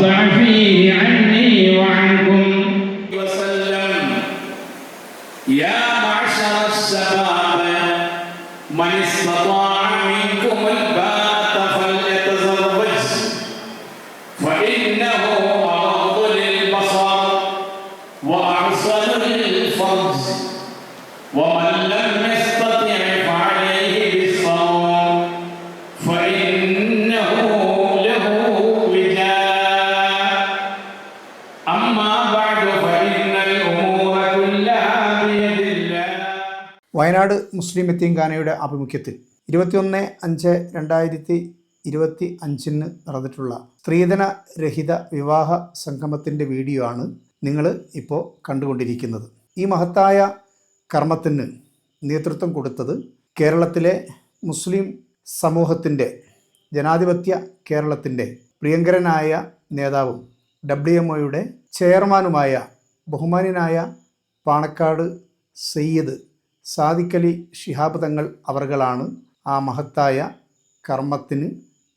outside. മുസ്ലിം എത്തീംഖാനയുടെ ആഭിമുഖ്യത്തിൽ ഇരുപത്തിയൊന്ന് അഞ്ച് രണ്ടായിരത്തി ഇരുപത്തി അഞ്ചിന് നടന്നിട്ടുള്ള സ്ത്രീധന രഹിത വിവാഹ സംഗമത്തിന്റെ വീഡിയോ ആണ് നിങ്ങൾ ഇപ്പോൾ കണ്ടുകൊണ്ടിരിക്കുന്നത്. ഈ മഹത്തായ കർമ്മത്തിന് നേതൃത്വം കൊടുത്തത് കേരളത്തിലെ മുസ്ലിം സമൂഹത്തിന്റെ ജനാധിപത്യ കേരളത്തിന്റെ പ്രിയങ്കരനായ നേതാവും ഡബ്ല്യു എം ഒയുടെ ചെയർമാനുമായ ബഹുമാനായ പാണക്കാട് സയ്യിദ് സാദിഖലി ശിഹാബ് തങ്ങൾ അവർകളാണ് ആ മഹത്തായ കർമ്മത്തിന്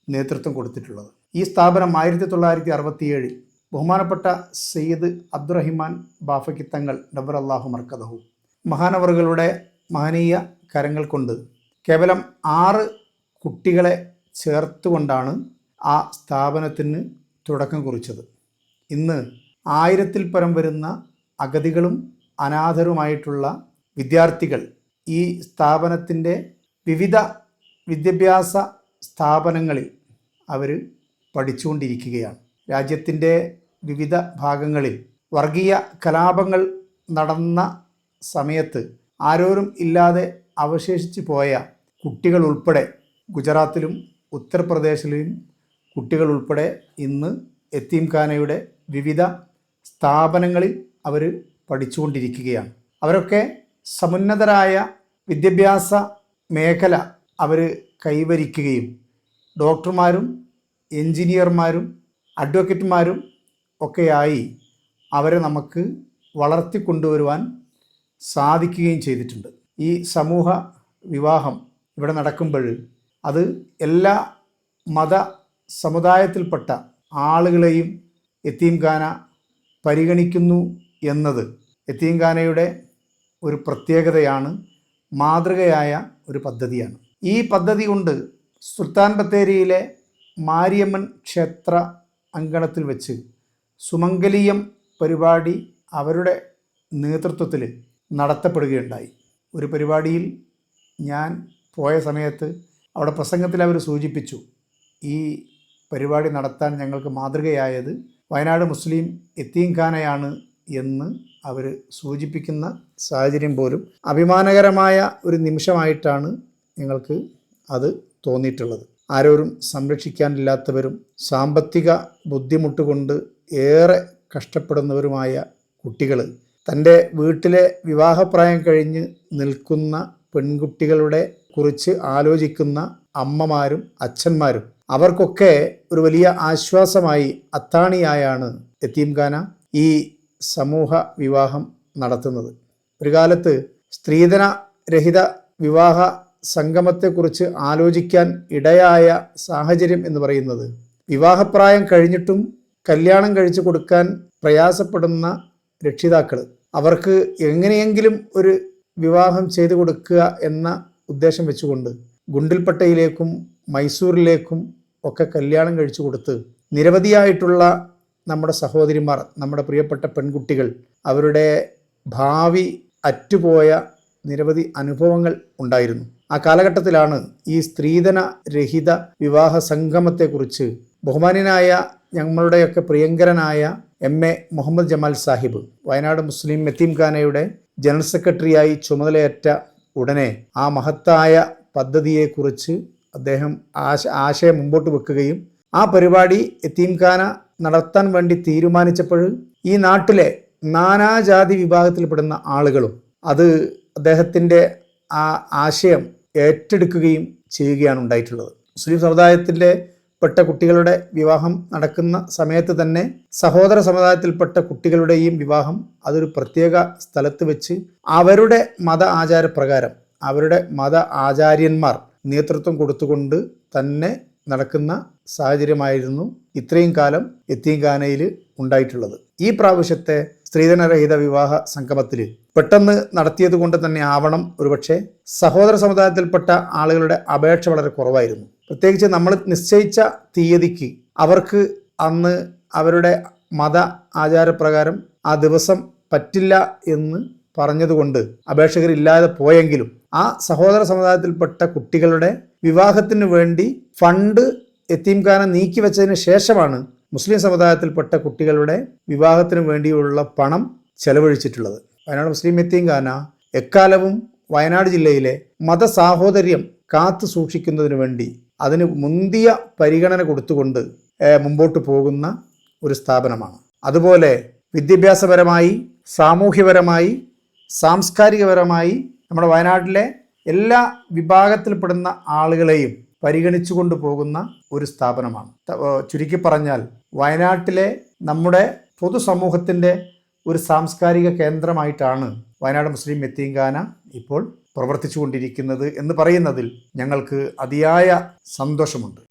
നേതൃത്വം കൊടുത്തിട്ടുള്ളത്. ഈ സ്ഥാപനം ആയിരത്തി തൊള്ളായിരത്തി അറുപത്തിയേഴിൽ ബഹുമാനപ്പെട്ട സയ്യിദ് അബ്ദുറഹിമാൻ ബാഫക്കി തങ്ങൾ ഡബർ അള്ളാഹു മർക്കദഹു. മഹാനവറുകളുടെ മഹനീയ കരങ്ങൾ കൊണ്ട് കേവലം ആറ് കുട്ടികളെ ചേർത്തുകൊണ്ടാണ് ആ സ്ഥാപനത്തിന് തുടക്കം കുറിച്ചത്. ഇന്ന് ആയിരത്തിൽ പരം വരുന്ന അഗതികളും അനാഥരുമായിട്ടുള്ള വിദ്യാർത്ഥികൾ ഈ സ്ഥാപനത്തിന്റെ വിവിധ വിദ്യാഭ്യാസ സ്ഥാപനങ്ങളിൽ അവർ പഠിച്ചുകൊണ്ടിരിക്കുകയാണ്. രാജ്യത്തിന്റെ വിവിധ ഭാഗങ്ങളിൽ വർഗീയ കലാപങ്ങൾ നടന്ന സമയത്ത് ആരോരും ഇല്ലാതെ അവശേഷിച്ചു പോയ കുട്ടികൾ ഉൾപ്പെടെ ഗുജറാത്തിലും ഉത്തർപ്രദേശിലും കുട്ടികൾ ഉൾപ്പെടെ ഇന്ന് എത്തീംഖാനയുടെ വിവിധ സ്ഥാപനങ്ങളിൽ അവർ പഠിച്ചുകൊണ്ടിരിക്കുകയാണ്. അവരൊക്കെ സമുന്നതരായ വിദ്യാഭ്യാസ മേഖല അവർ കൈവരിക്കുകയും ഡോക്ടർമാരും എൻജിനീയർമാരും അഡ്വക്കേറ്റുമാരും ഒക്കെയായി അവരെ നമുക്ക് വളർത്തിക്കൊണ്ടുവരുവാൻ സാധിക്കുകയും ചെയ്തിട്ടുണ്ട്. ഈ സമൂഹ വിവാഹം ഇവിടെ നടക്കുമ്പോൾ അത് എല്ലാ മത സമുദായത്തിൽപ്പെട്ട ആളുകളെയും എത്തീംഖാന പരിഗണിക്കുന്നു എന്നത്. എത്തീംഖാനയുടെ ഒരു പ്രത്യേകതയാണ് മാതൃകയായ ഒരു പദ്ധതിയാണ്. ഈ പദ്ധതി കൊണ്ട് സുൽത്താൻ ബത്തേരിയിലെ മാരിയമ്മൻ ക്ഷേത്ര അങ്കണത്തിൽ വെച്ച് സുമംഗലീയം പരിപാടി അവരുടെ നേതൃത്വത്തിൽ നടത്തപ്പെടുകയുണ്ടായി. ഒരു പരിപാടിയിൽ ഞാൻ പോയ സമയത്ത് അവിടെ പ്രസംഗത്തിൽ അവർ സൂചിപ്പിച്ചു ഈ പരിപാടി നടത്താൻ ഞങ്ങൾക്ക് മാതൃകയായത് വയനാട് മുസ്ലിം എത്തീംഖാനയാണ് എന്ന് അവർ സൂചിപ്പിക്കുന്ന സാഹചര്യം പോലും അഭിമാനകരമായ ഒരു നിമിഷമായിട്ടാണ് ഞങ്ങൾക്ക് അത് തോന്നിയിട്ടുള്ളത്. ആരോരും സംരക്ഷിക്കാനില്ലാത്തവരും സാമ്പത്തിക ബുദ്ധിമുട്ട് കൊണ്ട് ഏറെ കഷ്ടപ്പെടുന്നവരുമായ കുട്ടികൾ തന്റെ വീട്ടിലെ വിവാഹപ്രായം കഴിഞ്ഞ് നിൽക്കുന്ന പെൺകുട്ടികളുടെ കുറിച്ച് ആലോചിക്കുന്ന അമ്മമാരും അച്ഛന്മാരും അവർക്കൊക്കെ ഒരു വലിയ ആശ്വാസമായി അത്താണിയായാണ് എത്തീംഖാന. ഈ സമൂഹ വിവാഹം നടത്തുന്നത്. ഒരു കാലത്ത് സ്ത്രീധന രഹിത വിവാഹ സംഗമത്തെക്കുറിച്ച് ആലോചിക്കാൻ ഇടയായ സാഹചര്യം എന്ന് പറയുന്നത് വിവാഹപ്രായം കഴിഞ്ഞിട്ടും കല്യാണം കഴിച്ചു കൊടുക്കാൻ പ്രയാസപ്പെടുന്ന രക്ഷിതാക്കൾ. അവർക്ക് എങ്ങനെയെങ്കിലും ഒരു വിവാഹം ചെയ്തു കൊടുക്കുക എന്ന ഉദ്ദേശം വെച്ചുകൊണ്ട് ഗുണ്ടിൽപ്പട്ടയിലേക്കും മൈസൂരിലേക്കും ഒക്കെ കല്യാണം കഴിച്ചു കൊടുത്ത് നിരവധിയായിട്ടുള്ള നമ്മുടെ സഹോദരിമാർ നമ്മുടെ പ്രിയപ്പെട്ട പെൺകുട്ടികൾ അവരുടെ ഭാവി അറ്റുപോയ നിരവധി അനുഭവങ്ങൾ ഉണ്ടായിരുന്നു. ആ കാലഘട്ടത്തിലാണ് ഈ സ്ത്രീധന രഹിത വിവാഹ സംഗമത്തെക്കുറിച്ച് ബഹുമാനായ ഞങ്ങളുടെയൊക്കെ പ്രിയങ്കരനായ M A Muhammad Jamal Sahib Wayanad Muslim മെത്തീംഖാനയുടെ general സെക്രട്ടറിയായി ചുമതലയേറ്റ ഉടനെ ആ മഹത്തായ പദ്ധതിയെക്കുറിച്ച് അദ്ദേഹം ആശ ആശയം മുമ്പോട്ട് വെക്കുകയും ആ പരിപാടി യത്തീംഖാന നടത്താൻ വേണ്ടി തീരുമാനിച്ചപ്പോൾ ഈ നാട്ടിലെ നാനാജാതി വിഭാഗത്തിൽപ്പെടുന്ന ആളുകളും അത് അദ്ദേഹത്തിന്റെ ആ ആശയം ഏറ്റെടുക്കുകയും ചെയ്യുകയാണ് ഉണ്ടായിട്ടുള്ളത്. മുസ്ലിം സമുദായത്തിന്റെ പെട്ട കുട്ടികളുടെ വിവാഹം നടക്കുന്ന സമയത്ത് തന്നെ സഹോദര സമുദായത്തിൽപ്പെട്ട കുട്ടികളുടെയും വിവാഹം അതൊരു പ്രത്യേക സ്ഥലത്ത് വെച്ച് അവരുടെ മത ആചാരപ്രകാരം അവരുടെ മത ആചാര്യന്മാർ നേതൃത്വം കൊടുത്തുകൊണ്ട് തന്നെ നടക്കുന്ന സാഹചര്യമായിരുന്നു ഇത്രയും കാലം എത്തിയങ്കാനയിൽ ഉണ്ടായിട്ടുള്ളത്. ഈ പ്രാവശ്യത്തെ സ്ത്രീധനരഹിത വിവാഹ സംഗമത്തിൽ പെട്ടെന്ന് നടത്തിയത് കൊണ്ട് തന്നെ ആവണം. ഒരുപക്ഷെ സഹോദര സമുദായത്തിൽപ്പെട്ട ആളുകളുടെ അപേക്ഷ വളരെ കുറവായിരുന്നു. പ്രത്യേകിച്ച് നമ്മൾ നിശ്ചയിച്ച തീയതിക്ക് അവർക്ക് അന്ന് അവരുടെ മത ആചാരപ്രകാരം ആ ദിവസം പറ്റില്ല എന്ന് പറഞ്ഞതുകൊണ്ട് അപേക്ഷകരില്ലാതെ പോയെങ്കിലും ആ സഹോദര സമുദായത്തിൽപ്പെട്ട കുട്ടികളുടെ വിവാഹത്തിന് വേണ്ടി ഫണ്ട് എത്തീംഖാന നീക്കിവെച്ചതിന് ശേഷമാണ് മുസ്ലിം സമുദായത്തിൽപ്പെട്ട കുട്ടികളുടെ വിവാഹത്തിന് വേണ്ടിയുള്ള പണം ചെലവഴിച്ചിട്ടുള്ളത്. വയനാട് മുസ്ലിം എത്തീംഖാന എക്കാലവും വയനാട് ജില്ലയിലെ മതസാഹോദര്യം കാത്തു സൂക്ഷിക്കുന്നതിന് വേണ്ടി അതിന് മുന്തിയ പരിഗണന കൊടുത്തുകൊണ്ട് മുമ്പോട്ട് പോകുന്ന ഒരു സ്ഥാപനമാണ്. അതുപോലെ വിദ്യാഭ്യാസപരമായി സാമൂഹ്യപരമായി സാംസ്കാരികപരമായി നമ്മുടെ വയനാട്ടിലെ എല്ലാ വിഭാഗത്തിൽപ്പെടുന്ന ആളുകളെയും പരിഗണിച്ചുകൊണ്ട് പോകുന്ന ഒരു സ്ഥാപനമാണ്. ചുരുക്കി പറഞ്ഞാൽ വയനാട്ടിലെ നമ്മുടെ പൊതുസമൂഹത്തിന്റെ ഒരു സാംസ്കാരിക കേന്ദ്രമായിട്ടാണ് വയനാട് മുസ്ലിം മെത്തീങ്കാന ഇപ്പോൾ പ്രവർത്തിച്ചു കൊണ്ടിരിക്കുന്നത് എന്ന് പറയുന്നതിൽ ഞങ്ങൾക്ക് അതിയായ സന്തോഷമുണ്ട്.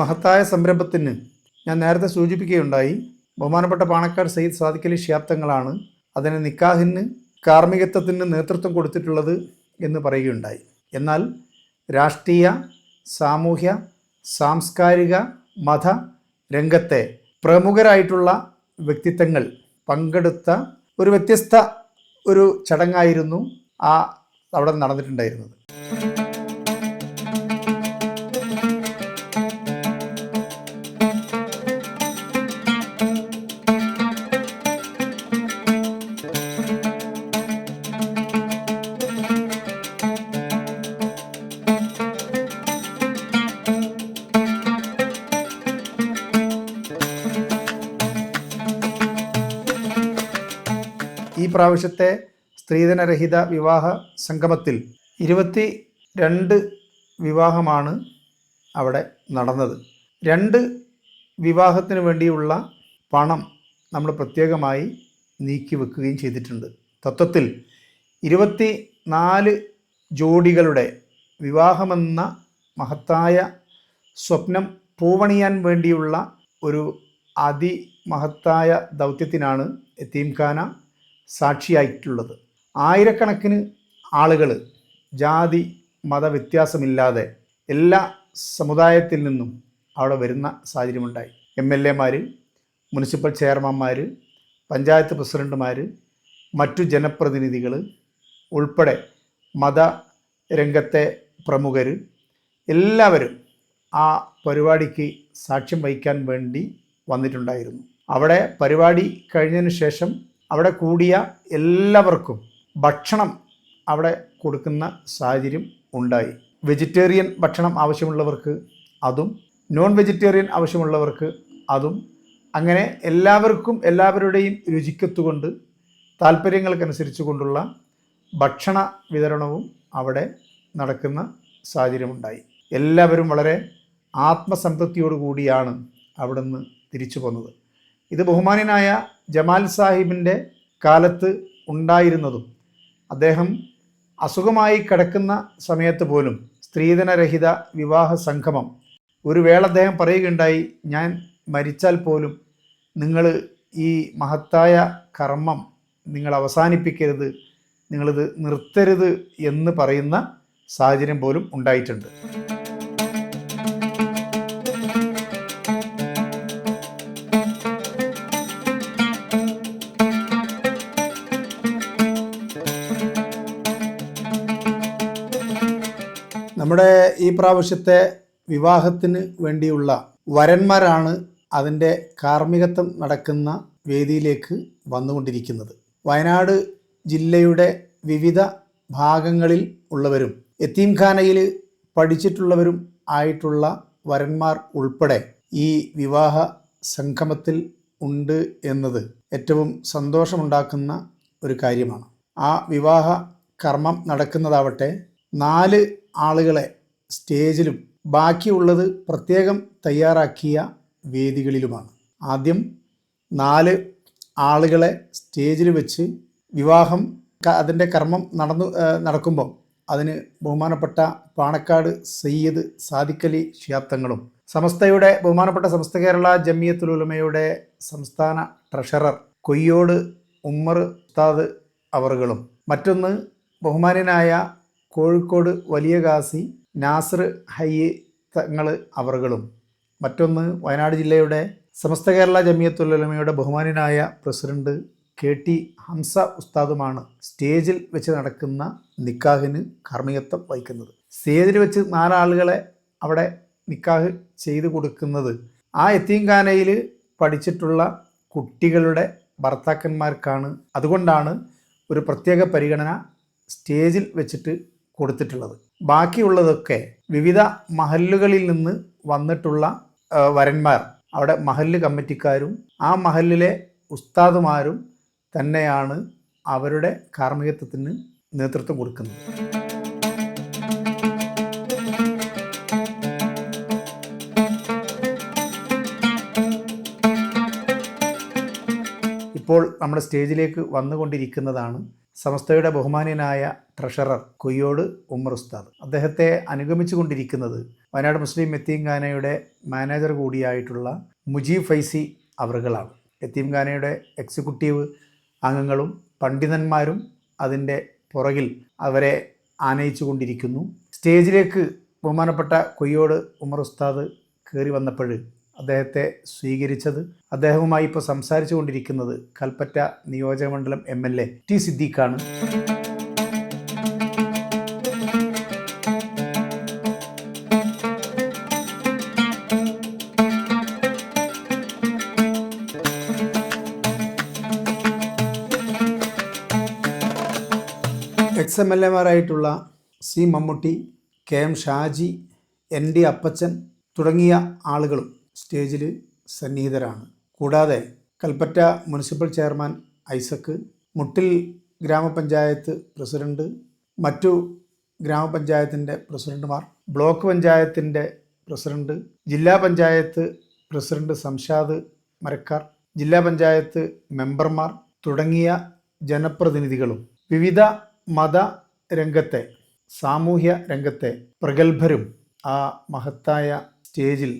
മഹത്തായ സംരംഭത്തിന് ഞാൻ നേരത്തെ സൂചിപ്പിക്കുകയുണ്ടായി. ബഹുമാനപ്പെട്ട പാണക്കാട് സയ്യിദ് സാദിഖലി അലി ഷിയാബ്ദങ്ങളാണ് അതിന് നിക്കാഹിന് കാർമ്മികത്വത്തിന് നേതൃത്വം കൊടുത്തിട്ടുള്ളത് എന്ന് പറയുകയുണ്ടായി. എന്നാൽ രാഷ്ട്രീയ സാമൂഹ്യ സാംസ്കാരിക മത രംഗത്തെ പ്രമുഖരായിട്ടുള്ള വ്യക്തിത്വങ്ങൾ പങ്കെടുത്ത ഒരു വ്യത്യസ്ത ഒരു ചടങ്ങായിരുന്നു ആ അവിടെ നടന്നിട്ടുണ്ടായിരുന്നത്. ഈ പ്രാവശ്യത്തെ സ്ത്രീധനരഹിത വിവാഹ സംഗമത്തിൽ ഇരുപത്തി രണ്ട് വിവാഹമാണ് അവിടെ നടന്നത്. രണ്ട് വിവാഹത്തിന് വേണ്ടിയുള്ള പണം നമ്മൾ പ്രത്യേകമായി നീക്കി വെക്കുകയും ചെയ്തിട്ടുണ്ട്. തത്വത്തിൽ ഇരുപത്തി നാല് ജോഡികളുടെ വിവാഹമെന്ന മഹത്തായ സ്വപ്നം പൂവണിയാൻ വേണ്ടിയുള്ള ഒരു അതിമഹത്തായ ദൗത്യത്തിനാണ് എത്തീംഖാന സാക്ഷിയായിട്ടുള്ളത്. ആയിരക്കണക്കിന് ആളുകൾ ജാതി മതവ്യത്യാസമില്ലാതെ എല്ലാ സമുദായത്തിൽ നിന്നും അവിടെ വരുന്ന സാഹചര്യമുണ്ടായി. എം എൽ എമാർ മുനിസിപ്പൽ ചെയർമാന്മാർ പഞ്ചായത്ത് പ്രസിഡന്റുമാർ മറ്റു ജനപ്രതിനിധികൾ ഉൾപ്പെടെ മത രംഗത്തെ പ്രമുഖർ എല്ലാവരും ആ പരിപാടിക്ക് സാക്ഷ്യം വഹിക്കാൻ വേണ്ടി വന്നിട്ടുണ്ടായിരുന്നു. അവിടെ പരിപാടി കഴിഞ്ഞതിന് ശേഷം അവിടെ കൂടിയ എല്ലാവർക്കും ഭക്ഷണം അവിടെ കൊടുക്കുന്ന സാഹചര്യം ഉണ്ടായി. വെജിറ്റേറിയൻ ഭക്ഷണം ആവശ്യമുള്ളവർക്ക് അതും നോൺ വെജിറ്റേറിയൻ ആവശ്യമുള്ളവർക്ക് അതും. അങ്ങനെ എല്ലാവർക്കും എല്ലാവരുടെയും രുചിക്കത്തുകൊണ്ട് താല്പര്യങ്ങൾക്കനുസരിച്ച് കൊണ്ടുള്ള ഭക്ഷണ വിതരണവും അവിടെ നടക്കുന്ന സാഹചര്യമുണ്ടായി. എല്ലാവരും വളരെ ആത്മസംതൃപ്തിയോടു കൂടിയാണ് അവിടുന്ന് തിരിച്ചു പോന്നത്. ഇത് ബഹുമാനനായ ജമാൽ സാഹിബിന്റെ കാലത്ത് ഉണ്ടായിരുന്നതും അദ്ദേഹം അസുഖമായി കിടക്കുന്ന സമയത്ത് പോലും സ്ത്രീധനരഹിത വിവാഹ സംഗമം. ഒരു വേള അദ്ദേഹം പറയുകയുണ്ടായി ഞാൻ മരിച്ചാൽ പോലും നിങ്ങൾ ഈ മഹത്തായ കർമ്മം നിങ്ങൾ അവസാനിപ്പിക്കരുത് നിങ്ങളിത് നിർത്തരുത് എന്ന് പറയുന്ന സാഹചര്യം പോലും ഉണ്ടായിട്ടുണ്ട്. നമ്മുടെ ഈ പ്രാവശ്യത്തെ വിവാഹത്തിന് വേണ്ടിയുള്ള വരന്മാരാണ് അതിന്റെ കാർമ്മികത്വം നടക്കുന്ന വേദിയിലേക്ക് വന്നുകൊണ്ടിരിക്കുന്നത്. വയനാട് ജില്ലയുടെ വിവിധ ഭാഗങ്ങളിൽ ഉള്ളവരും എത്തീംഖാനയിൽ പഠിച്ചിട്ടുള്ളവരും ആയിട്ടുള്ള വരന്മാർ ഉൾപ്പെടെ ഈ വിവാഹ സംഗമത്തിൽ ഉണ്ട് എന്നത് ഏറ്റവും സന്തോഷമുണ്ടാക്കുന്ന ഒരു കാര്യമാണ്. ആ വിവാഹ കർമ്മം നടക്കുന്നതാവട്ടെ നാല് ആളുകളെ സ്റ്റേജിലും ബാക്കിയുള്ളത് പ്രത്യേകം തയ്യാറാക്കിയ വേദികളിലുമാണ്. ആദ്യം നാല് ആളുകളെ സ്റ്റേജിൽ വെച്ച് വിവാഹം അതിന്റെ കർമ്മം നടന്നു നടക്കുമ്പോൾ അതിന് ബഹുമാനപ്പെട്ട പാണക്കാട് സയ്യിദ് സാദിഖലി ഷിയാത്തങ്ങളും സമസ്തയുടെ ബഹുമാനപ്പെട്ട സമസ്ത കേരള ജമിയത്തുൽ ഉലമയുടെ സംസ്ഥാന ട്രഷറർ കൊയ്യോട് ഉമ്മർ ഉസ്താദ് അവറുകളും മറ്റൊന്ന് ബഹുമാനനായ കോഴിക്കോട് വലിയ കാസി നാസർ ഹയ്യ തങ്ങൾ അവറുകളും. മറ്റൊന്ന് വയനാട് ജില്ലയുടെ സമസ്ത കേരള ജമിയത്തുൽ ഉലമയുടെ ബഹുമാനനായ പ്രസിഡന്റ് കെ ടി ഹംസ ഉസ്താദുമാണ് സ്റ്റേജിൽ വെച്ച് നടക്കുന്ന നിക്കാഹിന് കാർമ്മികത്വം വഹിക്കുന്നത്. സ്റ്റേജിൽ വെച്ച് നാലാളുകളെ അവിടെ നിക്കാഹ് ചെയ്തു കൊടുക്കുന്നത്. ആ എത്തീംഖാനയിൽ പഠിച്ചിട്ടുള്ള കുട്ടികളുടെ ഭർത്താക്കന്മാർക്കാണ്. അതുകൊണ്ടാണ് ഒരു പ്രത്യേക പരിഗണന സ്റ്റേജിൽ വെച്ചിട്ട് കൊടുത്തിട്ടുള്ളത്. ബാക്കിയുള്ളതൊക്കെ വിവിധ മഹല്ലുകളിൽ നിന്ന് വന്നിട്ടുള്ള വരന്മാർ. അവിടെ മഹല്ല് കമ്മിറ്റിക്കാരും ആ മഹല്ലിലെ ഉസ്താദുമാരും തന്നെയാണ് അവരുടെ കാർമ്മികത്വത്തിന് നേതൃത്വം കൊടുക്കുന്നത്. ഇപ്പോൾ നമ്മുടെ സ്റ്റേജിലേക്ക് വന്നുകൊണ്ടിരിക്കുന്നതാണ് സമസ്തയുടെ ബഹുമാന്യനായ ട്രഷറർ കൊയ്യോട് ഉമർ ഉസ്താദ്. അദ്ദേഹത്തെ അനുഗമിച്ചുകൊണ്ടിരിക്കുന്നത് വയനാട് മുസ്ലിം യത്തീംഖാനയുടെ മാനേജർ കൂടിയായിട്ടുള്ള മുജീബ് ഫൈസി അവറുകളാണ് യത്തീംഖാനയുടെ എക്സിക്യൂട്ടീവ് അംഗങ്ങളും പണ്ഡിതന്മാരും അതിന്റെ പുറകിൽ അവരെ ആനയിച്ചു കൊണ്ടിരിക്കുന്നു സ്റ്റേജിലേക്ക് ബഹുമാനപ്പെട്ട കൊയ്യോട് ഉമർ ഉസ്താദ് കയറി വന്നപ്പോൾ അദ്ദേഹത്തെ സ്വീകരിച്ചത് അദ്ദേഹവുമായി ഇപ്പോൾ സംസാരിച്ചു കൊണ്ടിരിക്കുന്നത് കൽപ്പറ്റ നിയോജകമണ്ഡലം എം എൽ എ ടി സിദ്ദീഖാണ്. Ex M L എമാരായിട്ടുള്ള C Mammootty K M Shaji N D Appachan തുടങ്ങിയ ആളുകളും സ്റ്റേജിൽ സന്നിഹിതരാണ്. കൂടാതെ കൽപ്പറ്റ മുനിസിപ്പൽ ചെയർമാൻ ഐസക്ക് മുട്ടിൽ ഗ്രാമപഞ്ചായത്ത് പ്രസിഡന്റ് മറ്റു ഗ്രാമപഞ്ചായത്തിന്റെ പ്രസിഡന്റുമാർ ബ്ലോക്ക് പഞ്ചായത്തിന്റെ പ്രസിഡന്റ് ജില്ലാ പഞ്ചായത്ത് പ്രസിഡന്റ് സംഷാദ് മരക്കാർ ജില്ലാ പഞ്ചായത്ത് മെമ്പർമാർ തുടങ്ങിയ ജനപ്രതിനിധികളും വിവിധ മത രംഗത്തെ സാമൂഹ്യ രംഗത്തെ പ്രഗത്ഭരും ആ മഹത്തായ സ്റ്റേജിൽ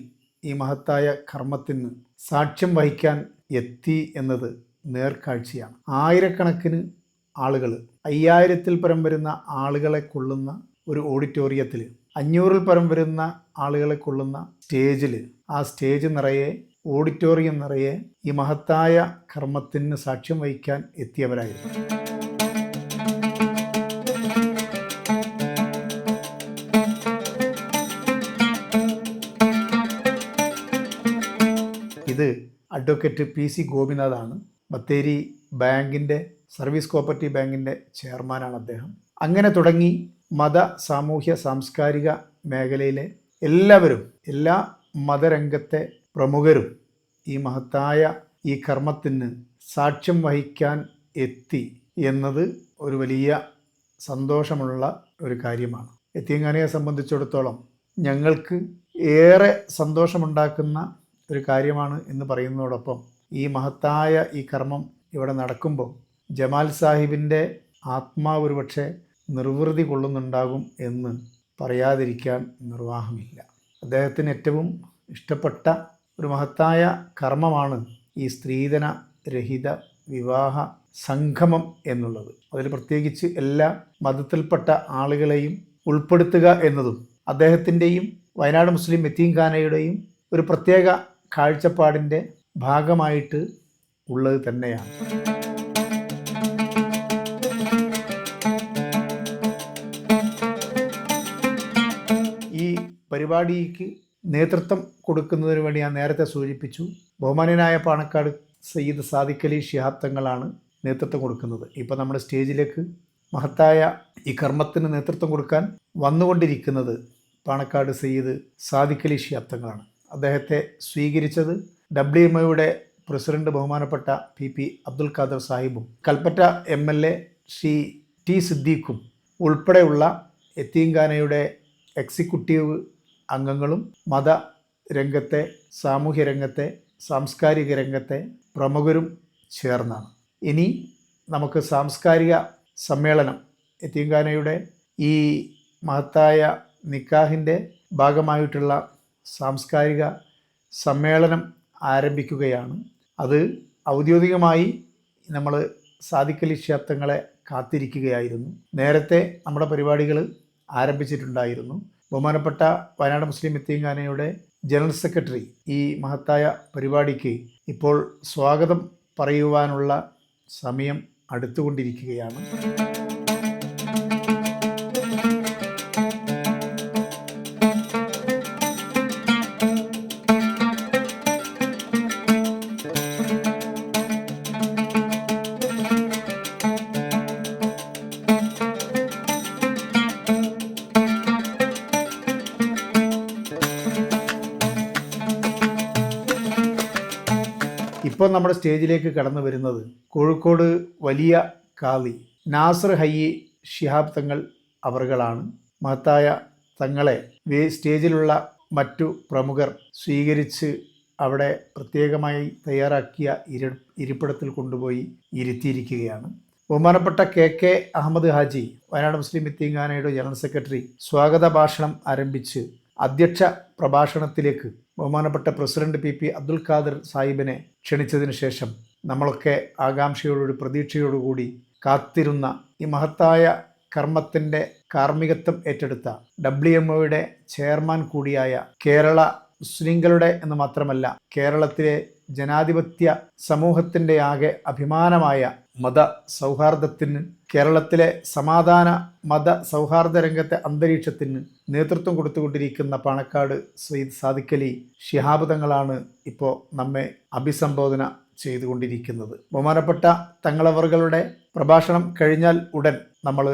ഈ മഹത്തായ കർമ്മത്തിന് സാക്ഷ്യം വഹിക്കാൻ എത്തി എന്നത് നേർക്കാഴ്ചയാണ്. ആയിരക്കണക്കിന് ആളുകൾ അയ്യായിരത്തിൽ പരം വരുന്ന ആളുകളെ കൊള്ളുന്ന ഒരു ഓഡിറ്റോറിയത്തിൽ അഞ്ഞൂറിൽ പരം വരുന്ന ആളുകളെ കൊള്ളുന്ന സ്റ്റേജിൽ ആ സ്റ്റേജ് നിറയെ ഓഡിറ്റോറിയം നിറയെ ഈ മഹത്തായ കർമ്മത്തിന് സാക്ഷ്യം വഹിക്കാൻ എത്തിയവരായിരുന്നു. അഡ്വക്കേറ്റ് പി സി ഗോപിനാഥാണ് ബത്തേരി ബാങ്കിന്റെ സർവീസ് കോപ്പറേറ്റീവ് ബാങ്കിന്റെ ചെയർമാനാണ് അദ്ദേഹം. അങ്ങനെ തുടങ്ങി മത സാമൂഹ്യ സാംസ്കാരിക മേഖലയിലെ എല്ലാവരും എല്ലാ മതരംഗത്തെ പ്രമുഖരും ഈ മഹത്തായ ഈ കർമ്മത്തിന് സാക്ഷ്യം വഹിക്കാൻ എത്തി എന്നത് ഒരു വലിയ സന്തോഷമുള്ള ഒരു കാര്യമാണ്. എത്തിയങ്ങാനയെ സംബന്ധിച്ചിടത്തോളം ഞങ്ങൾക്ക് ഏറെ സന്തോഷമുണ്ടാക്കുന്ന ഒരു കാര്യമാണ് എന്ന് പറയുന്നതോടൊപ്പം ഈ മഹത്തായ ഈ കർമ്മം ഇവിടെ നടക്കുമ്പോൾ ജമാൽ സാഹിബിന്റെ ആത്മാവ് ഒരുപക്ഷെ നിർവൃതി കൊള്ളുന്നുണ്ടാകും എന്ന് പറയാതിരിക്കാൻ നിർവാഹമില്ല. അദ്ദേഹത്തിന് ഏറ്റവും ഇഷ്ടപ്പെട്ട ഒരു മഹത്തായ കർമ്മമാണ് ഈ സ്ത്രീധന രഹിത വിവാഹ സംഗമം എന്നുള്ളത്. അതിൽ പ്രത്യേകിച്ച് എല്ലാ മതത്തിൽപ്പെട്ട ആളുകളെയും ഉൾപ്പെടുത്തുക എന്നതും അദ്ദേഹത്തിന്റെയും വയനാട് മുസ്ലിം യത്തീംഖാനയുടെയും ഒരു പ്രത്യേക കാഴ്ചപ്പാടിന്റെ ഭാഗമായിട്ട് ഉള്ളത് തന്നെയാണ്. ഈ പരിപാടിക്ക് നേതൃത്വം കൊടുക്കുന്നതിന് വേണ്ടി ഞാൻ നേരത്തെ സൂചിപ്പിച്ചു ബഹുമാനനായ പാണക്കാട് സയ്യിദ് സാദിഖലി തങ്ങളാണ് നേതൃത്വം കൊടുക്കുന്നത്. ഇപ്പോൾ നമ്മുടെ സ്റ്റേജിലേക്ക് മഹത്തായ ഈ കർമ്മത്തിന് നേതൃത്വം കൊടുക്കാൻ വന്നുകൊണ്ടിരിക്കുന്നത് പാണക്കാട് സയ്യിദ് സാദിഖലി തങ്ങളാണ്. അദ്ദേഹത്തെ സ്വീകരിച്ചത് ഡബ്ല്യു എം ഒയുടെ പ്രസിഡന്റ് ബഹുമാനപ്പെട്ട P P Abdul Khader സാഹിബും Kalpetta M L A Shri T സിദ്ദീഖും ഉൾപ്പെടെയുള്ള എത്തീംഖാനയുടെ എക്സിക്യൂട്ടീവ് അംഗങ്ങളും മത രംഗത്തെ സാമൂഹ്യ രംഗത്തെ സാംസ്കാരിക രംഗത്തെ പ്രമുഖരും ചേർന്നാണ്. ഇനി നമുക്ക് സാംസ്കാരിക സമ്മേളനം എത്തീംഖാനയുടെ ഈ മഹത്തായ നിക്കാഹിന്റെ ഭാഗമായിട്ടുള്ള സാംസ്കാരിക സമ്മേളനം ആരംഭിക്കുകയാണ്. അത് ഔദ്യോഗികമായി നമ്മൾ സാധിക്കലി ക്ഷേത്രങ്ങളെ കാത്തിരിക്കുകയായിരുന്നു. നേരത്തെ നമ്മുടെ പരിപാടികൾ ആരംഭിച്ചിട്ടുണ്ടായിരുന്നു. ബഹുമാനപ്പെട്ട വയനാട് മുസ്ലിം എത്തിയങ്കാനയുടെ ജനറൽ സെക്രട്ടറി ഈ മഹത്തായ പരിപാടിക്ക് ഇപ്പോൾ സ്വാഗതം പറയുവാനുള്ള സമയം അടുത്തുകൊണ്ടിരിക്കുകയാണ്. ഇപ്പോൾ നമ്മുടെ സ്റ്റേജിലേക്ക് കടന്നു വരുന്നത് കോഴിക്കോട് വലിയ കാളി നാസർ ഹയ്യി ഷിഹാബ് തങ്ങൾ അവറുകളാണ്. മഹത്തായ തങ്ങളെ സ്റ്റേജിലുള്ള മറ്റു പ്രമുഖർ സ്വീകരിച്ച് അവിടെ പ്രത്യേകമായി തയ്യാറാക്കിയ ഇരു ഇരിപ്പിടത്തിൽ കൊണ്ടുപോയി ഇരുത്തിയിരിക്കുകയാണ്. ബഹുമാനപ്പെട്ട K K Ahmed Haji Wayanad Muslim എത്തീങ്കാനയുടെ general secretary സ്വാഗത ഭാഷണം ആരംഭിച്ച് അധ്യക്ഷ പ്രഭാഷണത്തിലേക്ക് ബഹുമാനപ്പെട്ട president P P Abdul Khader സാഹിബിനെ ക്ഷണിച്ചതിന് ശേഷം നമ്മളൊക്കെ ആകാംക്ഷയോടൊരു പ്രതീക്ഷയോടുകൂടി കാത്തിരുന്ന ഈ മഹത്തായ കർമ്മത്തിന്റെ കാർമ്മികത്വം ഏറ്റെടുത്ത ഡബ്ല്യു എം ഒയുടെ ചെയർമാൻ കൂടിയായ കേരള മുസ്ലിങ്ങളുടെ എന്ന് മാത്രമല്ല കേരളത്തിലെ ജനാധിപത്യ സമൂഹത്തിന്റെ ആകെ അഭിമാനമായ മത സൗഹാർദ്ദത്തിന് കേരളത്തിലെ സമാധാന മത സൗഹാർദ്ദ രംഗത്തെ അന്തരീക്ഷത്തിന് നേതൃത്വം കൊടുത്തുകൊണ്ടിരിക്കുന്ന പാണക്കാട് സയ്യിദ് സാദിഖലി ശിഹാബ് തങ്ങളാണ് ഇപ്പോൾ നമ്മെ അഭിസംബോധന ചെയ്തുകൊണ്ടിരിക്കുന്നത്. ബഹുമാനപ്പെട്ട തങ്ങളവറുകളുടെ പ്രഭാഷണം കഴിഞ്ഞാൽ ഉടൻ നമ്മൾ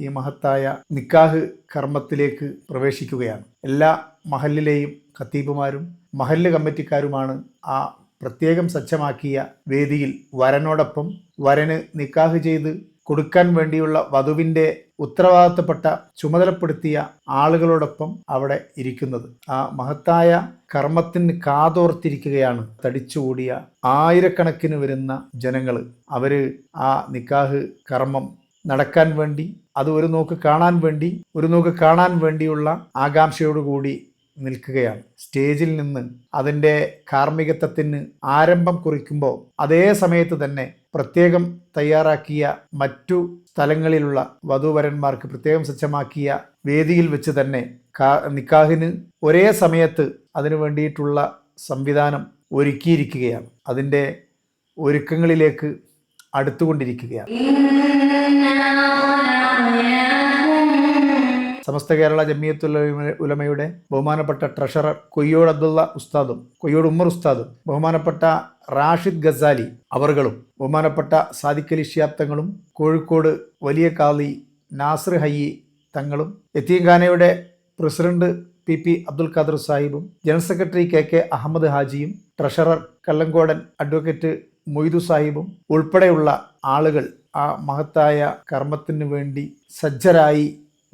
ഈ മഹത്തായ നിക്കാഹ് കർമ്മത്തിലേക്ക് പ്രവേശിക്കുകയാണ്. എല്ലാ മഹലിലെയും ഖത്തീബുമാരും മഹല്ല് കമ്മിറ്റിക്കാരുമാണ് ആ പ്രത്യേകം സജ്ജമാക്കിയ വേദിയിൽ വരനോടൊപ്പം വരന് നിക്കാഹ് ചെയ്ത് കൊടുക്കാൻ വേണ്ടിയുള്ള വധുവിന്റെ ഉത്തരവാദിത്തപ്പെട്ട ചുമതലപ്പെടുത്തിയ ആളുകളോടൊപ്പം അവിടെ ഇരിക്കുന്നത്. ആ മഹത്തായ കർമ്മത്തിന് കാതോർത്തിരിക്കുകയാണ് തടിച്ചുകൂടിയ ആയിരക്കണക്കിന് വരുന്ന ജനങ്ങൾ അവർ ആ നിക്കാഹ് കർമ്മം നടക്കാൻ വേണ്ടി അത് ഒരു നോക്ക് കാണാൻ വേണ്ടി ഒരു നോക്ക് കാണാൻ വേണ്ടിയുള്ള ആകാംക്ഷയോടുകൂടി നിൽക്കുകയാണ്. സ്റ്റേജിൽ നിന്ന് അതിന്റെ കാർമ്മികത്വത്തിന് ആരംഭം കുറിക്കുമ്പോൾ അതേ സമയത്ത് തന്നെ പ്രത്യേകം തയ്യാറാക്കിയ മറ്റു സ്ഥലങ്ങളിലുള്ള വധുവരന്മാർക്ക് പ്രത്യേകം സജ്ജമാക്കിയ വേദിയിൽ വെച്ച് തന്നെ നിക്കാഹിന് ഒരേ സമയത്ത് അതിനു വേണ്ടിയിട്ടുള്ള സംവിധാനം ഒരുക്കിയിരിക്കുകയാണ്. അതിന്റെ ഒരുക്കങ്ങളിലേക്ക് അടുത്തുകൊണ്ടിരിക്കുകയാണ്. സമസ്ത കേരള ജമിയത്തുൽ ഉലമയുടെ ബഹുമാനപ്പെട്ട ട്രഷറർ കൊയ്യോട് അബ്ദുള്ള ഉസ്താദും കൊയ്യോട് ഉമ്മർ ഉസ്താദും ബഹുമാനപ്പെട്ട റാഷിദ് ഗസാലി അവർകളും ബഹുമാനപ്പെട്ട സാദിഖ് അലി ഷിയാബ് തങ്ങളും കോഴിക്കോട് വലിയ കാളി നാസർ ഹയ്യി തങ്ങളും യത്തീംഖാനയുടെ president P P Abdul Khader സാഹിബും general secretary K K Ahammed ഹാജിയും treasurer Kallankodan advocate Moidu സാഹിബും ഉൾപ്പെടെയുള്ള ആളുകൾ ആ മഹത്തായ കർമ്മത്തിന് വേണ്ടി സജ്ജരായി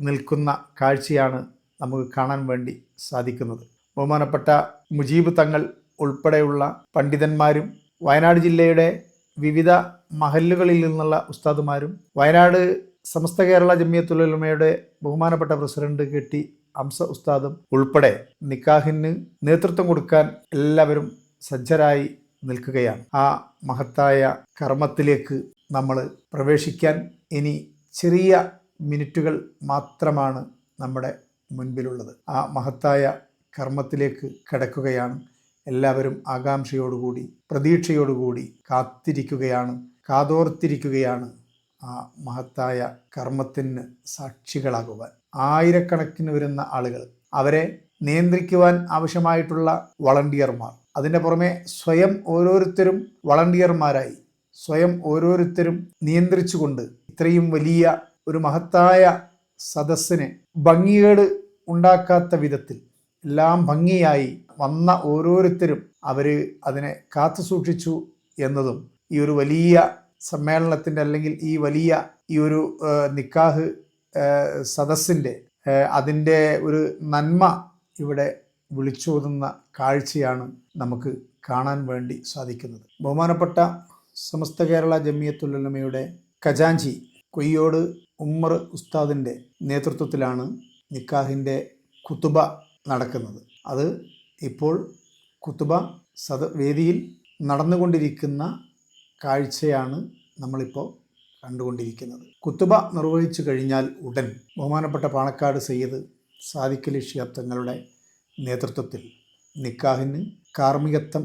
നിൽക്കുന്ന കാഴ്ചയാണ് നമുക്ക് കാണാൻ വേണ്ടി സാധിക്കുന്നത്. ബഹുമാനപ്പെട്ട മുജീബ് തങ്ങൾ ഉൾപ്പെടെയുള്ള പണ്ഡിതന്മാരും വയനാട് ജില്ലയുടെ വിവിധ മഹല്ലുകളിൽ നിന്നുള്ള ഉസ്താദുമാരും വയനാട് സമസ്ത കേരള ജമിയത്തുലമയുടെ ബഹുമാനപ്പെട്ട പ്രസിഡന്റ് കെ ടി അംസ ഉസ്താദും ഉൾപ്പെടെ നിക്കാഹിന് നേതൃത്വം കൊടുക്കാൻ എല്ലാവരും സജ്ജരായി നിൽക്കുകയാണ്. ആ മഹത്തായ കർമ്മത്തിലേക്ക് നമ്മൾ പ്രവേശിക്കാൻ ഇനി ചെറിയ മിനിറ്റുകൾ മാത്രമാണ് നമ്മുടെ മുൻപിലുള്ളത്. ആ മഹത്തായ കർമ്മത്തിലേക്ക് കിടക്കുകയാണ്. എല്ലാവരും ആകാംക്ഷയോടുകൂടി പ്രതീക്ഷയോടുകൂടി കാത്തിരിക്കുകയാണ് കാതോർത്തിരിക്കുകയാണ് ആ മഹത്തായ കർമ്മത്തിന് സാക്ഷികളാകുവാൻ. ആയിരക്കണക്കിന് വരുന്ന ആളുകൾ അവരെ നിയന്ത്രിക്കുവാൻ ആവശ്യമായിട്ടുള്ള വളണ്ടിയർമാർ. അതിന്റെ പുറമെ സ്വയം ഓരോരുത്തരും വളണ്ടിയർമാരായി സ്വയം ഓരോരുത്തരും നിയന്ത്രിച്ചുകൊണ്ട് ഇത്രയും വലിയ ഒരു മഹത്തായ സദസ്സിന് ഭംഗികേട് ഉണ്ടാക്കാത്ത വിധത്തിൽ എല്ലാം ഭംഗിയായി വന്ന ഓരോരുത്തരും അവർ അതിനെ കാത്തു സൂക്ഷിച്ചു എന്നതും ഈ ഒരു വലിയ സമ്മേളനത്തിന്റെ അല്ലെങ്കിൽ ഈ വലിയ ഈ ഒരു നിക്കാഹ് സദസ്സിന്റെ അതിന്റെ ഒരു നന്മ ഇവിടെ വിളിച്ചോതുന്ന കാഴ്ചയാണ് നമുക്ക് കാണാൻ വേണ്ടി സാധിക്കുന്നത്. ബഹുമാനപ്പെട്ട സമസ്ത കേരള ജമിയത്തുലമയുടെ ഖജാഞ്ചി കൊയ്യോട് ഉമ്മർ ഉസ്താദിന്റെ നേതൃത്വത്തിലാണ് നിക്കാഹിന്റെ കുത്തുബ നടക്കുന്നത്. അത് ഇപ്പോൾ കുത്തുബ സദ വേദിയിൽ നടന്നുകൊണ്ടിരിക്കുന്ന കാഴ്ചയാണ് നമ്മളിപ്പോൾ കണ്ടുകൊണ്ടിരിക്കുന്നത്. കുത്തുബ നിർവഹിച്ചു കഴിഞ്ഞാൽ ഉടൻ ബഹുമാനപ്പെട്ട പാണക്കാട് സയ്യിദ് സാദിഖലി ഷിയാബ് തങ്ങളുടെ നേതൃത്വത്തിൽ നിക്കാഹിന് കാർമ്മികത്വം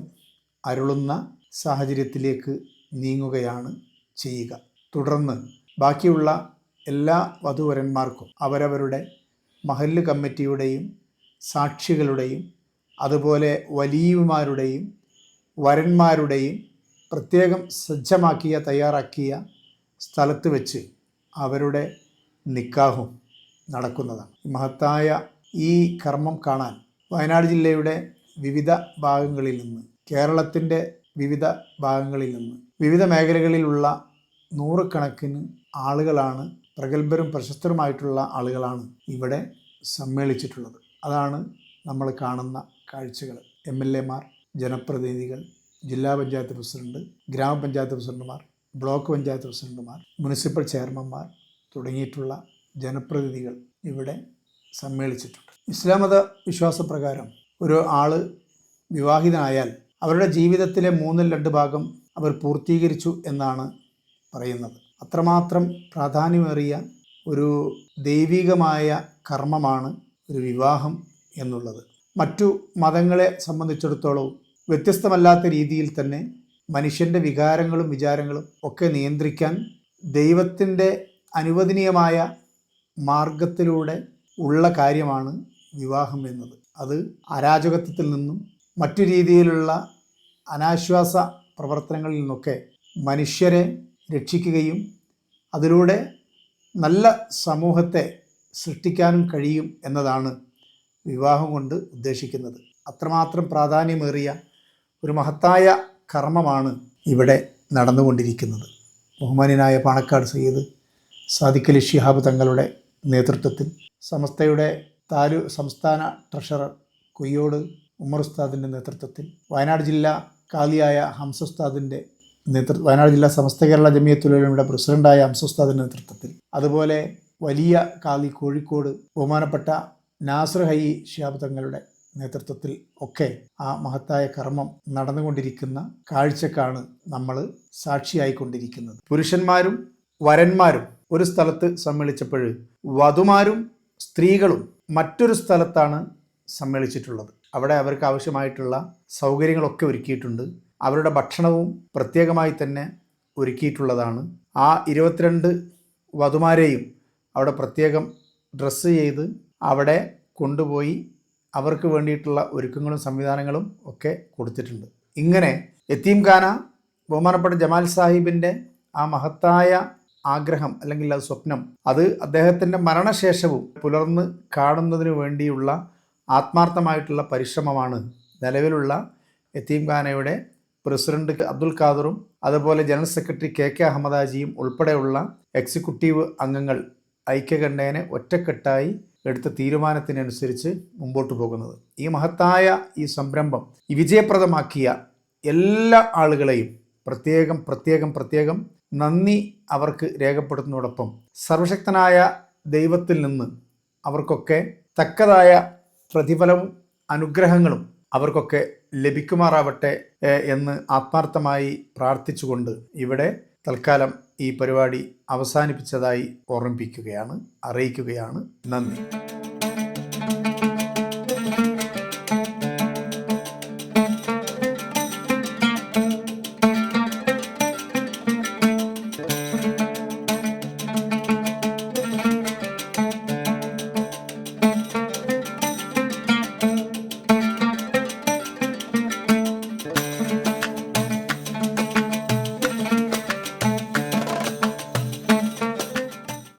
അരുളുന്ന സാഹചര്യത്തിലേക്ക് നീങ്ങുകയാണ് ചെയ്യുക. തുടർന്ന് ബാക്കിയുള്ള എല്ലാ വധുവരന്മാർക്കും അവരവരുടെ മഹല്ല് കമ്മിറ്റിയുടെയും സാക്ഷികളുടെയും അതുപോലെ വലിയമാരുടെയും വരന്മാരുടെയും പ്രത്യേകം സജ്ജമാക്കിയ തയ്യാറാക്കിയ സ്ഥലത്ത് വെച്ച് അവരുടെ നിക്കാഹും നടക്കുന്നതാണ്. മഹത്തായ ഈ കർമ്മം കാണാൻ വയനാട് ജില്ലയുടെ വിവിധ ഭാഗങ്ങളിൽ നിന്ന് കേരളത്തിന്റെ വിവിധ ഭാഗങ്ങളിൽ നിന്ന് വിവിധ മേഖലകളിലുള്ള നൂറുകണക്കിന് ആളുകളാണ് പ്രഗത്ഭരും പ്രശസ്തരുമായിട്ടുള്ള ആളുകളാണ് ഇവിടെ സമ്മേളിച്ചിട്ടുള്ളത്. അതാണ് നമ്മൾ കാണുന്ന കാഴ്ചകൾ. എം എൽ എമാർ ജനപ്രതിനിധികൾ ജില്ലാ പഞ്ചായത്ത് പ്രസിഡന്റ് ഗ്രാമപഞ്ചായത്ത് പ്രസിഡന്റുമാർ ബ്ലോക്ക് പഞ്ചായത്ത് പ്രസിഡന്റുമാർ മുനിസിപ്പൽ ചെയർമാൻമാർ തുടങ്ങിയിട്ടുള്ള ജനപ്രതിനിധികൾ ഇവിടെ സമ്മേളിച്ചിട്ടുണ്ട്. ഇസ്ലാം മത വിശ്വാസപ്രകാരം ഒരു ആൾ വിവാഹിതനായാൽ അവരുടെ ജീവിതത്തിലെ മൂന്നിൽ രണ്ട് ഭാഗം അവർ പൂർത്തീകരിച്ചു എന്നാണ് പറയുന്നത്. അത്രമാത്രം പ്രാധാന്യമേറിയ ഒരു ദൈവികമായ കർമ്മമാണ് ഒരു വിവാഹം എന്നുള്ളത്. മറ്റു മതങ്ങളെ സംബന്ധിച്ചിടത്തോളവും വ്യത്യസ്തമല്ലാത്ത രീതിയിൽ തന്നെ മനുഷ്യന്റെ വികാരങ്ങളും വിചാരങ്ങളും ഒക്കെ നിയന്ത്രിക്കാൻ ദൈവത്തിന്റെ അനുവദനീയമായ മാർഗത്തിലൂടെ ഉള്ള കാര്യമാണ് വിവാഹം എന്നത്. അത് അരാജകത്വത്തിൽ നിന്നും മറ്റു രീതിയിലുള്ള അനാശ്വാസ പ്രവർത്തനങ്ങളിൽ നിന്നൊക്കെ മനുഷ്യരെ രക്ഷിക്കുകയും അതിലൂടെ നല്ല സമൂഹത്തെ സൃഷ്ടിക്കാനും കഴിയും എന്നതാണ് വിവാഹം കൊണ്ട് ഉദ്ദേശിക്കുന്നത്. അത്രമാത്രം പ്രാധാന്യമേറിയ ഒരു മഹത്തായ കർമ്മമാണ് ഇവിടെ നടന്നുകൊണ്ടിരിക്കുന്നത്. ബഹുമാനായ പാണക്കാട് സയ്യിദ് സാദിഖലി ഷിഹാബ് തങ്ങളുടെ നേതൃത്വത്തിൽ സമസ്തയുടെ താലു സംസ്ഥാന ട്രഷറർ കുയ്യോട് ഉമ്മർ ഉസ്താദിന്റെ നേതൃത്വത്തിൽ വയനാട് ജില്ലാ കാലിയായ ഹംസ ഉസ്താദിന്റെ നേതൃത്വം വയനാട് ജില്ലാ സമസ്ത കേരള ജമിയത്തുലയുടെ പ്രസിഡന്റായ അംസുസ്താദിന്റെ നേതൃത്വത്തിൽ. അതുപോലെ വലിയ കാലി കോഴിക്കോട് ബഹുമാനപ്പെട്ട നാസർ ഹൈ ഷിയാബ് തങ്ങളുടെ നേതൃത്വത്തിൽ ഒക്കെ ആ മഹത്തായ കർമ്മം നടന്നുകൊണ്ടിരിക്കുന്ന കാഴ്ചക്കാണ് നമ്മൾ സാക്ഷിയായിക്കൊണ്ടിരിക്കുന്നത്. പുരുഷന്മാരും വരന്മാരും ഒരു സ്ഥലത്ത് സമ്മേളിച്ചപ്പോൾ വധുമാരും സ്ത്രീകളും മറ്റൊരു സ്ഥലത്താണ് സമ്മേളിച്ചിട്ടുള്ളത്. അവിടെ അവർക്ക് ആവശ്യമായിട്ടുള്ള സൗകര്യങ്ങളൊക്കെ ഒരുക്കിയിട്ടുണ്ട്. അവരുടെ ഭക്ഷണവും പ്രത്യേകമായി തന്നെ ഒരുക്കിയിട്ടുള്ളതാണ്. ആ ഇരുപത്തിരണ്ട് വധുമാരെയും അവിടെ പ്രത്യേകം ഡ്രസ്സ് ചെയ്ത് അവിടെ കൊണ്ടുപോയി അവർക്ക് വേണ്ടിയിട്ടുള്ള ഒരുക്കങ്ങളും സംവിധാനങ്ങളും ഒക്കെ കൊടുത്തിട്ടുണ്ട്. ഇങ്ങനെ എത്തീംഖാന ബഹുമാനപ്പെട്ട ജമാൽ സാഹിബിന്റെ ആ മഹത്തായ ആഗ്രഹം അല്ലെങ്കിൽ അത് സ്വപ്നം അത് അദ്ദേഹത്തിന്റെ മരണശേഷവും പുലർന്ന് കാണുന്നതിന് വേണ്ടിയുള്ള ആത്മാർത്ഥമായിട്ടുള്ള പരിശ്രമമാണ് നിലവിലുള്ള യത്തീംഖാനയുടെ പ്രസിഡന്റ് അബ്ദുൽ ഖാദറും അതുപോലെ ജനറൽ സെക്രട്ടറി കെ കെ അഹമ്മദാജിയും ഉൾപ്പെടെയുള്ള എക്സിക്യൂട്ടീവ് അംഗങ്ങൾ ഐക്യകണ്ഠേനെ ഒറ്റക്കെട്ടായി എടുത്ത തീരുമാനത്തിനനുസരിച്ച് മുമ്പോട്ട് പോകുന്നത്. ഈ മഹത്തായ ഈ സംരംഭം വിജയപ്രദമാക്കിയ എല്ലാ ആളുകളെയും പ്രത്യേകം പ്രത്യേകം പ്രത്യേകം നന്ദി അവർക്ക് രേഖപ്പെടുത്തുന്നതോടൊപ്പം സർവശക്തനായ ദൈവത്തിൽ നിന്ന് അവർക്കൊക്കെ തക്കതായ പ്രതിഫലവും അനുഗ്രഹങ്ങളും അവർക്കൊക്കെ ലഭിക്കുമാറാവട്ടെ എന്ന് ആത്മാർത്ഥമായി പ്രാർത്ഥിച്ചുകൊണ്ട് ഇവിടെ തൽക്കാലം ഈ പരിപാടി അവസാനിപ്പിച്ചതായി ഓർമ്മിപ്പിക്കുകയാണ് അറിയിക്കുകയാണ്. നന്ദി.